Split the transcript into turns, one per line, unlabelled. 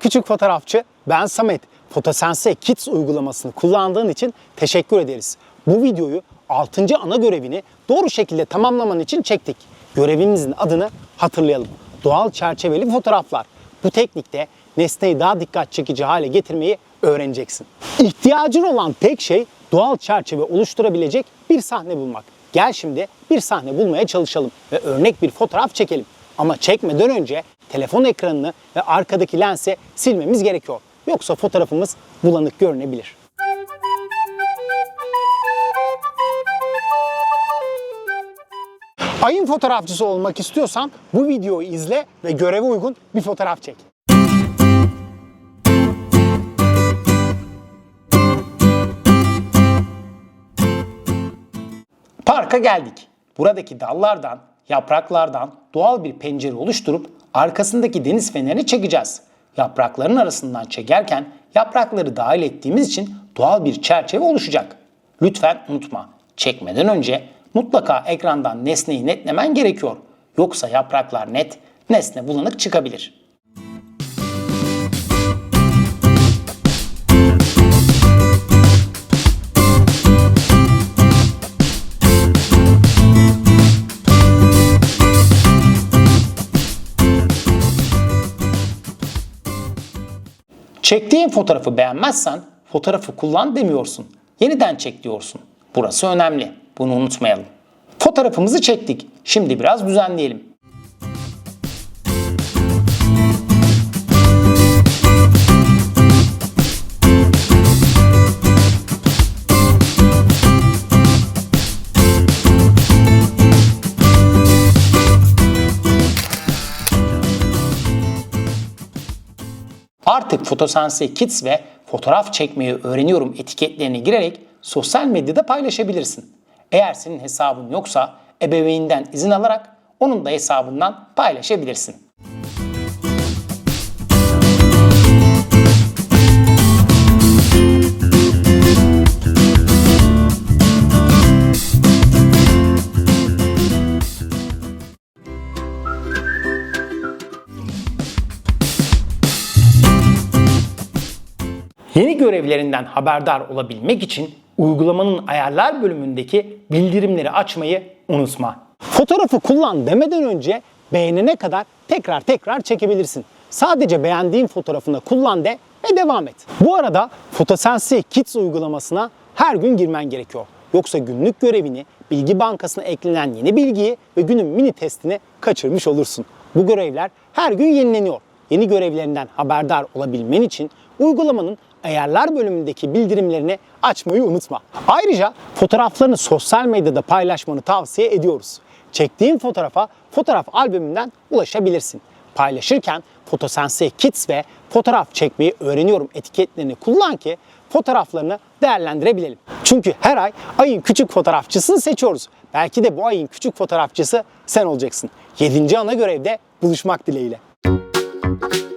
küçük fotoğrafçı. Ben Samet. Fotosense Kids uygulamasını kullandığın için teşekkür ederiz. Bu videoyu 6. ana görevini doğru şekilde tamamlaman için çektik. Görevimizin adını hatırlayalım. Doğal çerçeveli fotoğraflar. Bu teknikte nesneyi daha dikkat çekici hale getirmeyi öğreneceksin. İhtiyacın olan tek şey doğal çerçeve oluşturabilecek bir sahne bulmak. Gel şimdi bir sahne bulmaya çalışalım ve örnek bir fotoğraf çekelim. Ama çekmeden önce telefon ekranını ve arkadaki lensi silmemiz gerekiyor. Yoksa fotoğrafımız bulanık görünebilir. Ayın fotoğrafçısı olmak istiyorsan bu videoyu izle ve göreve uygun bir fotoğraf çek. Parka geldik. Buradaki dallardan, yapraklardan doğal bir pencere oluşturup arkasındaki deniz fenerini çekeceğiz. Yaprakların arasından çekerken yaprakları dahil ettiğimiz için doğal bir çerçeve oluşacak. Lütfen unutma, çekmeden önce mutlaka ekrandan nesneyi netlemen gerekiyor. Yoksa yapraklar net, nesne bulanık çıkabilir. Çektiğin fotoğrafı beğenmezsen fotoğrafı kullan demiyorsun. Yeniden çek diyorsun. Burası önemli. Bunu unutmayalım. Fotoğrafımızı çektik. Şimdi biraz düzenleyelim. Artık Fotosense Kids ve fotoğraf çekmeyi öğreniyorum etiketlerine girerek sosyal medyada paylaşabilirsin. Eğer senin hesabın yoksa ebeveyninden izin alarak onun da hesabından paylaşabilirsin. Yeni görevlerinden haberdar olabilmek için uygulamanın ayarlar bölümündeki bildirimleri açmayı unutma. Fotoğrafı kullan demeden önce beğenene kadar tekrar tekrar çekebilirsin. Sadece beğendiğin fotoğrafını kullan de ve devam et. Bu arada Fotosense Kids uygulamasına her gün girmen gerekiyor. Yoksa günlük görevini, bilgi bankasına eklenen yeni bilgiyi ve günün mini testini kaçırmış olursun. Bu görevler her gün yenileniyor. Yeni görevlerinden haberdar olabilmen için uygulamanın ayarlar bölümündeki bildirimlerini açmayı unutma. Ayrıca fotoğraflarını sosyal medyada paylaşmanı tavsiye ediyoruz. Çektiğin fotoğrafa fotoğraf albümünden ulaşabilirsin. Paylaşırken Fotosense Kids ve fotoğraf çekmeyi öğreniyorum etiketlerini kullan ki fotoğraflarını değerlendirebilelim. Çünkü her ay ayın küçük fotoğrafçısını seçiyoruz. Belki de bu ayın küçük fotoğrafçısı sen olacaksın. 7. ana görevde buluşmak dileğiyle. thank you.